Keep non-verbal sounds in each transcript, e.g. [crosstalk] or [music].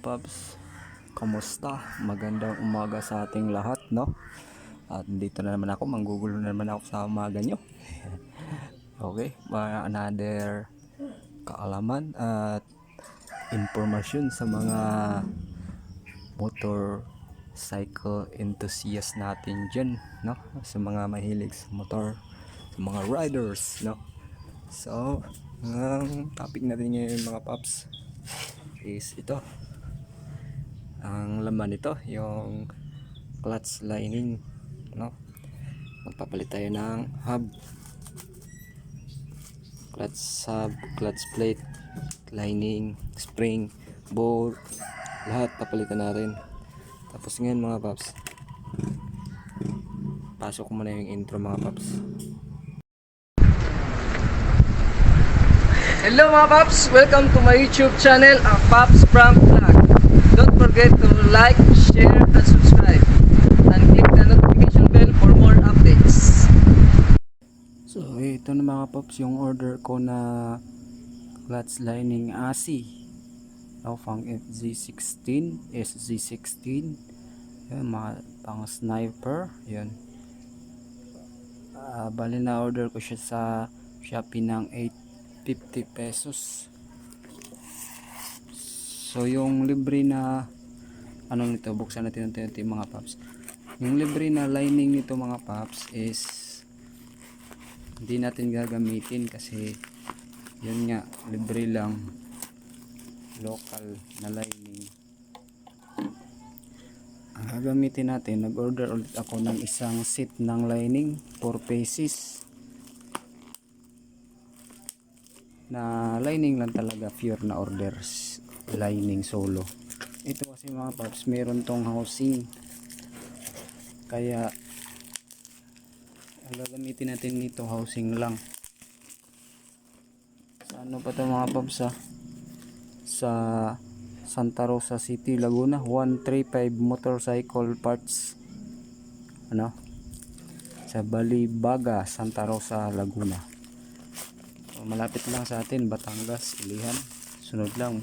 paps, kamusta? Magandang umaga sa ating lahat, no? At dito na naman ako, manggugulo na naman ako sa umaga nyo. [laughs] okay, may another kaalaman at informasyon sa mga motorcycle enthusiast natin dyan, no? Sa mga mahilig sa motor, sa mga riders, no? So, ang topic natin ngayon mga paps is ito. Ang laman nito, yung clutch lining, no? Magpapalit tayo ng hub. Clutch hub, clutch plate, lining, spring, bolt, lahat papalitan natin. Tapos ngayon mga paps, pasok ko muna yung intro mga paps. Hello mga Paps! Welcome to my YouTube channel, ang Paps Prank Vlog. Forget to like, share, and subscribe. And click the notification bell for more updates. So, ito na mga paps yung order ko na clutch lining ASI. Alphang FZ16, SZ16. Yan, mga pang sniper. Yan. Ah, bali na order ko siya sa Shopee ng 850 pesos. So, yung libre na ano nito, buksan natin natin yung mga paps. Yung libre na lining nito mga paps is hindi natin gagamitin kasi yun nga libre lang local na lining. Ang gagamitin natin nag order ulit ako ng isang set ng lining 4 pieces. Na lining lang talaga pure na orders lining solo. Ito kasi mga paps meron tong housing. Kaya gagamitin natin dito housing lang. Sa ano pa to mga paps ah? sa Santa Rosa City Laguna 135 motorcycle parts. Ano? Sa Balibaga Santa Rosa Laguna. Malapit lang sa atin Batangas Ilihan. Sunod lang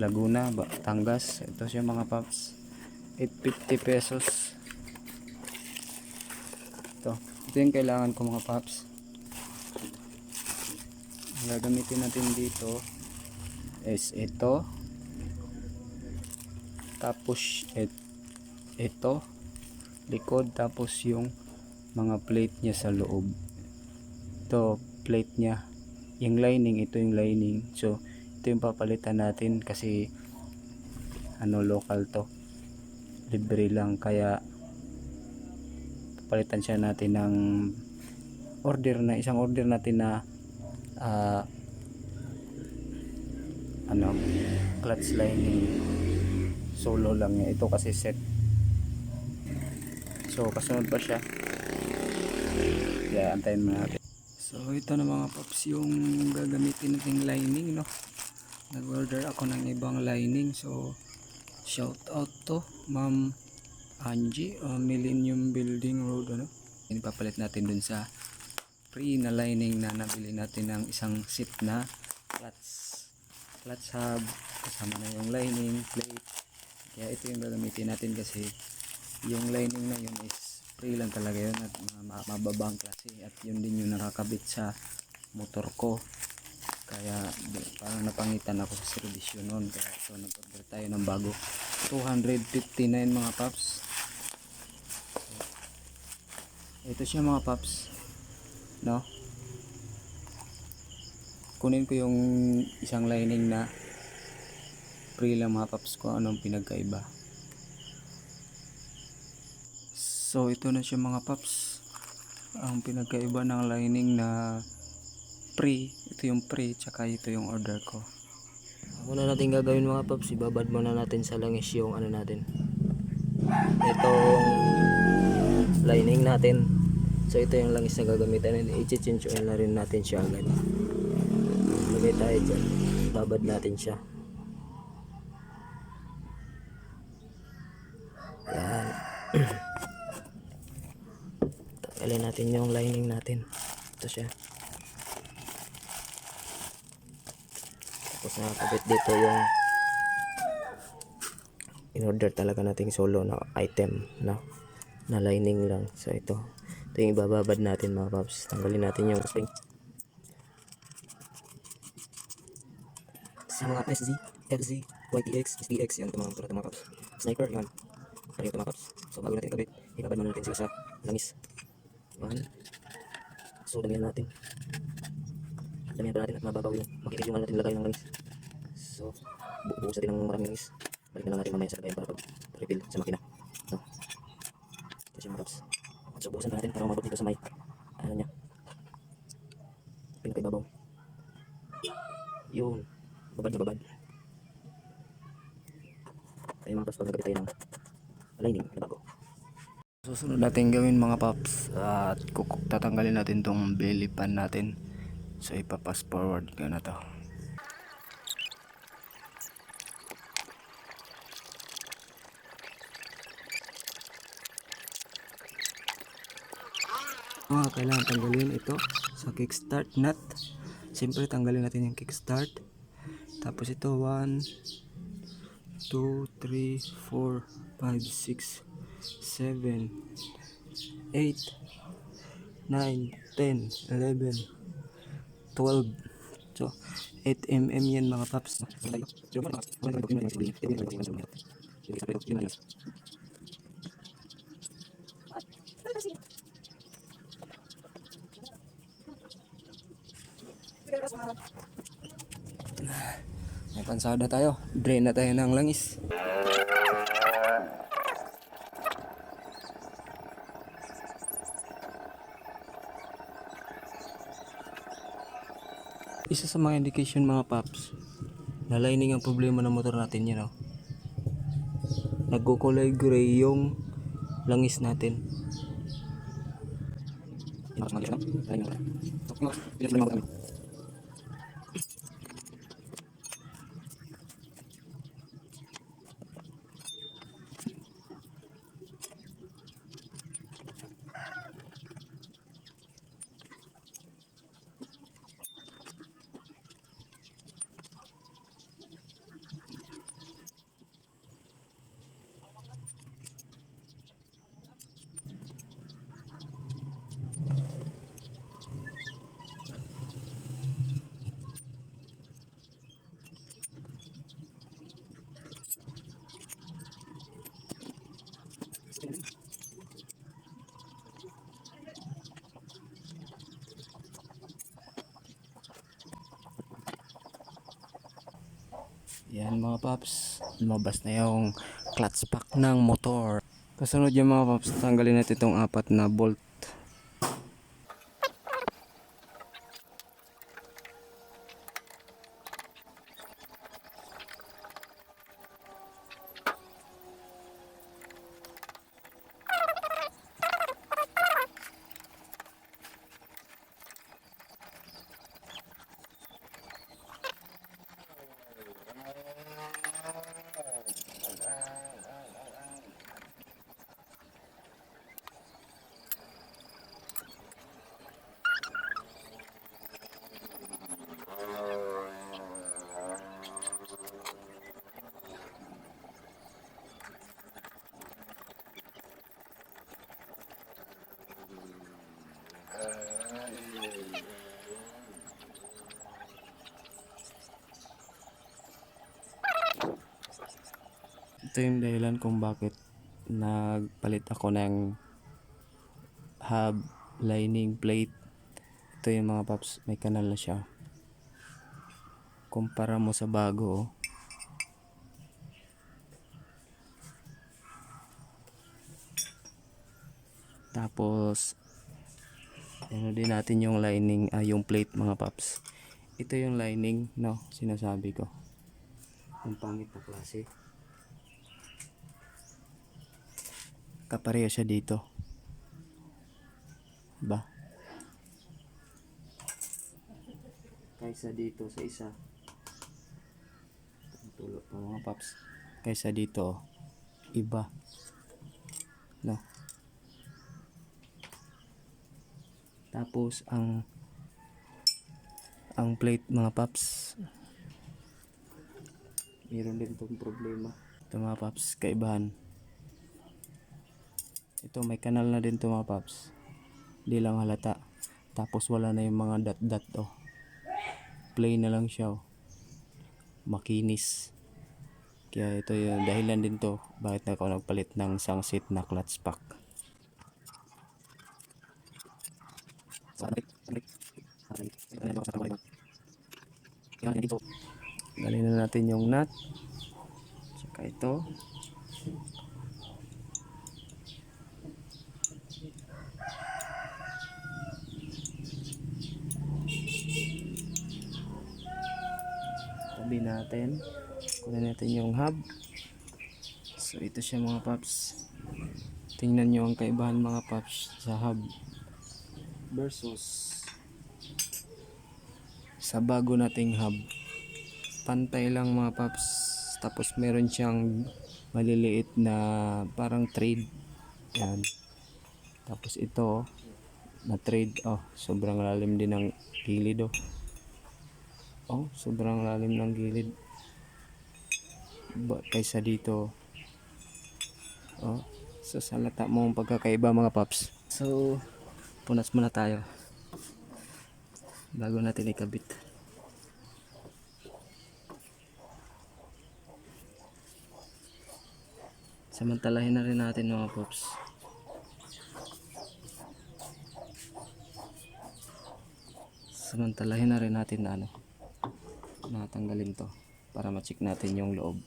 Laguna Batangas ito siya mga paps. 850 pesos. Ito ito yung kailangan ko mga paps. Ang gagamitin natin dito is ito. Tapos et, ito likod tapos yung mga plate niya sa loob. Ito plate niya. Yung lining ito yung lining. So ito yung papalitan natin kasi ano local to. Libre lang kaya palitan siya natin ng order na isang order natin na ah, ano clutch lining. Solo lang niya. Ito kasi set. So kasunod pa siya. Kaya antayin mo natin. So ito na mga paps yung gagamitin nating lining no nag order ako ng ibang lining so shout out to ma'am Angie uh, Millennium Building Road ano? Inipapalit natin dun sa free na lining na nabili natin ng isang set na clutch clutch hub kasama na yung lining plate. Kaya ito yung gagamitin natin kasi yung lining na yun is free lang talaga yun at mababang klase at yun din yung nakakabit sa motor ko kaya parang napangitan ako sa servisyo noon. Kaya so nag-order tayo ng bago. 259 mga paps. Ito siya mga paps. No? Kunin ko yung isang lining na free lang mga paps ko. Anong pinagkaiba? So ito na siya mga paps. Ang pinagkaiba ng lining na free ito yung free tsaka ito yung order ko Una natin gagawin mga Paps, ibabad muna natin sa langis yung ano natin. Itong lining natin. So ito yung langis na gagamitin and i-change oil na rin natin siya agad. Lagay tayo dyan. Babad natin siya. Yan. [clears throat] Tanggalin natin yung lining natin. Ito siya. Tapos nakakabit dito yung in order talaga nating solo na item na na lining lang. So ito. Ito yung ibababad natin mga paps. Tanggalin natin yung spring. Sa mga SZ, LZ, YTX, SPX, yan mga tulad mga paps. Sniper, yan. Ano ito mga paps. So bago natin ikabit, ibabad muna natin sila sa langis. Yan. So damihan natin. Damihan pa natin at mababaw yung makikita yung ano natin lagay ng langis. So bu buhos natin ng maraming langis. Balik na lang natin mamaya sa lagayan para pag-refill sa makina. No. Ito siya mga paps. So buhusan pa natin para umabot dito sa may ano niya. Pinakaibabaw. Yun. Babad na babad. Tayo mga paps pag nagkabit tayo ng lining na bago. Susunod natin gawin mga paps at kukuk tatanggalin natin tong belly pan natin. So ipapas forward ko na to. Ah, kailangan tanggalin ito sa kickstart nut. Siyempre tanggalin natin yung kickstart. Tapos ito 1 2 3 4 5 6 7 8 9 10 11 12 so 8 mm yan mga paps. May pansada tayo. Drain na tayo ng langis isa sa mga indication mga paps na lining ang problema ng motor natin yun know? nagkukulay gray yung langis natin Yan mga paps, lumabas na yung clutch pack ng motor. Kasunod yung mga paps, tanggalin natin itong apat na bolt. Ito yung dahilan kung bakit nagpalit ako ng hub lining plate. Ito yung mga paps, may kanal na siya. Kumpara mo sa bago, oh. Tapos, ano din natin yung lining, ah, yung plate mga paps. Ito yung lining, no, sinasabi ko. Yung pangit na klase. Kapareho siya dito. Ba? Kaysa dito sa isa. Tulog pa mga paps. Kaysa dito, oh. iba. No. Tapos ang ang plate mga paps meron din tong problema Ito mga paps, kaibahan. Ito may kanal na din to mga paps. Hindi lang halata. Tapos wala na yung mga dot-dot oh. Plain na lang siya oh. Makinis. Kaya ito yung dahilan din to bakit ako nagpalit ng sunset na clutch pack. Galing na natin yung nut. Tsaka ito. Tabi natin. Kunin natin yung hub. So ito siya mga paps. Tingnan nyo ang kaibahan mga paps sa hub versus sa bago nating hub. Pantay lang mga paps. Tapos meron siyang maliliit na parang trade. Yan. Tapos ito na trade. Oh, sobrang lalim din ng gilid oh. Oh, sobrang lalim ng gilid. Ba, kaysa dito. Oh, so salata mo ang pagkakaiba mga paps. So, punas muna tayo. Bago natin ikabit. Samantalahin na rin natin mga paps. Samantalahin na rin natin na ano natanggalin to para ma-check natin yung loob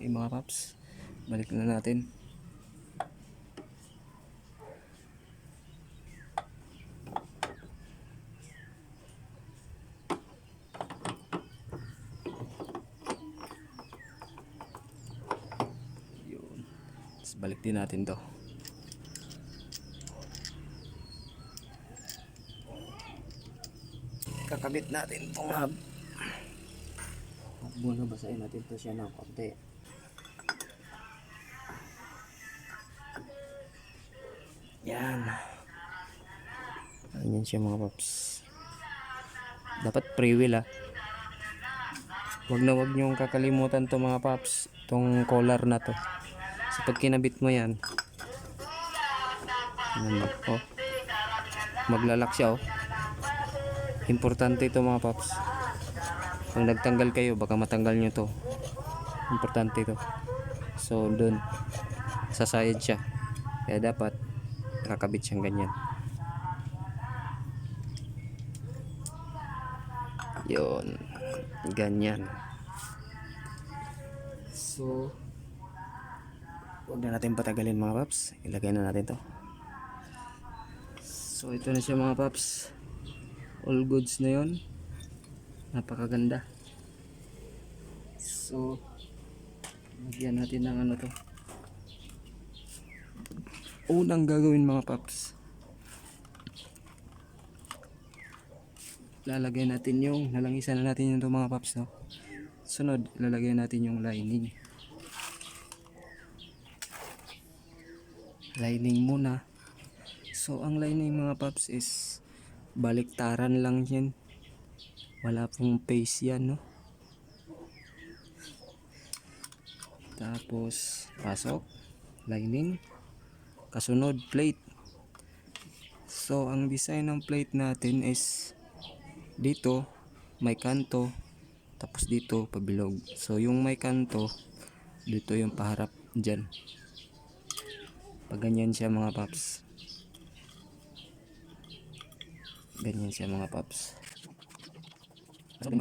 okay mga paps balik na natin. Yun. Tapos balik din natin to. Kakabit natin itong hub muna basahin natin to siya ng konti ganyan siya mga paps dapat pre-wheel ah wag na wag niyong kakalimutan to mga paps tong collar na to so pag kinabit mo yan yan oh maglalak siya oh Importante ito mga paps. Kung nagtanggal kayo, baka matanggal nyo to. Importante ito. So, doon. Sa side siya. Kaya dapat nakakabit siyang ganyan. Yun. Ganyan. So, huwag na natin patagalin mga paps. Ilagay na natin to. So, ito na siya mga paps all goods na yon napakaganda so lagyan natin ng ano to unang gagawin mga paps lalagay natin yung nalangisan na natin yung mga paps no? Sunod lalagay natin yung lining. Lining muna. So ang lining mga paps is baliktaran lang yan. Wala pong face yan no? Tapos pasok. Lining. Kasunod plate. So ang design ng plate natin is dito may kanto tapos dito pabilog so yung may kanto dito yung paharap dyan pag ganyan siya mga paps ganyan siya mga paps Masarap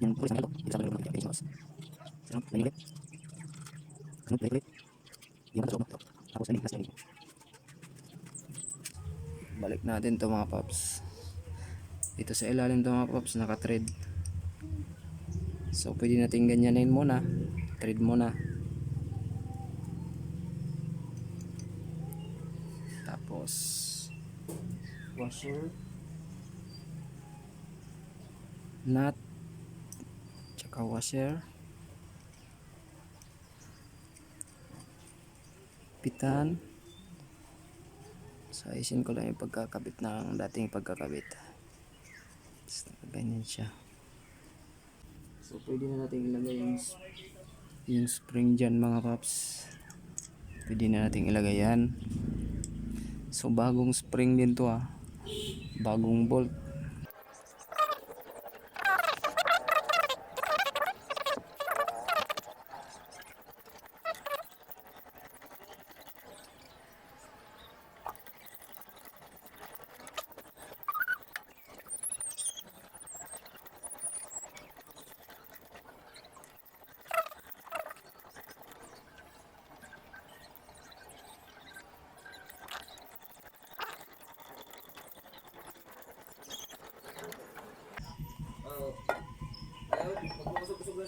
yung balik. Natin to mga paps. Dito sa ilalim to mga paps, naka-thread. So, pwede natin ganyanin muna. Thread muna. Tapos, washer, nut, tsaka washer, pitan, So ayusin ko lang yung pagkakabit ng dating pagkakabit. Tapos ganyan siya. So pwede na natin ilagay yung Yung spring dyan mga paps. Pwede na natin ilagay yan. So bagong spring din to ah. Bagong bolt.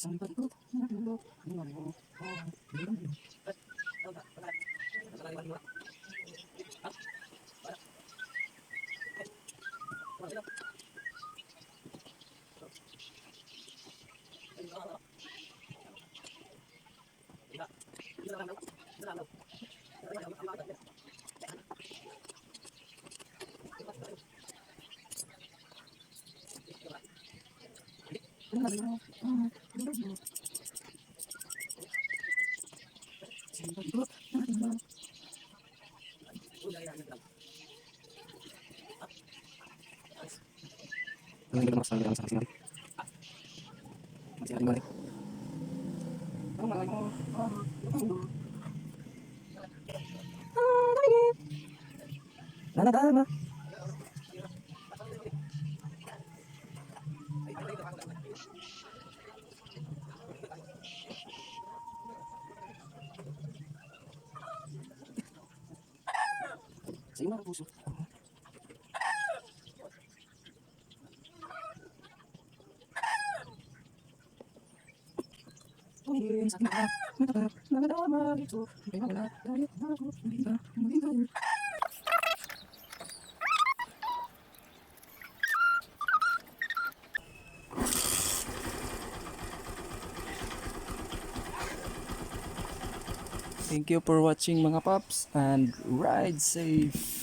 Thank you. pasang di dalam sana masih ada balik Nana Dharma Sino ang puso? Thank you for watching mga paps and ride safe.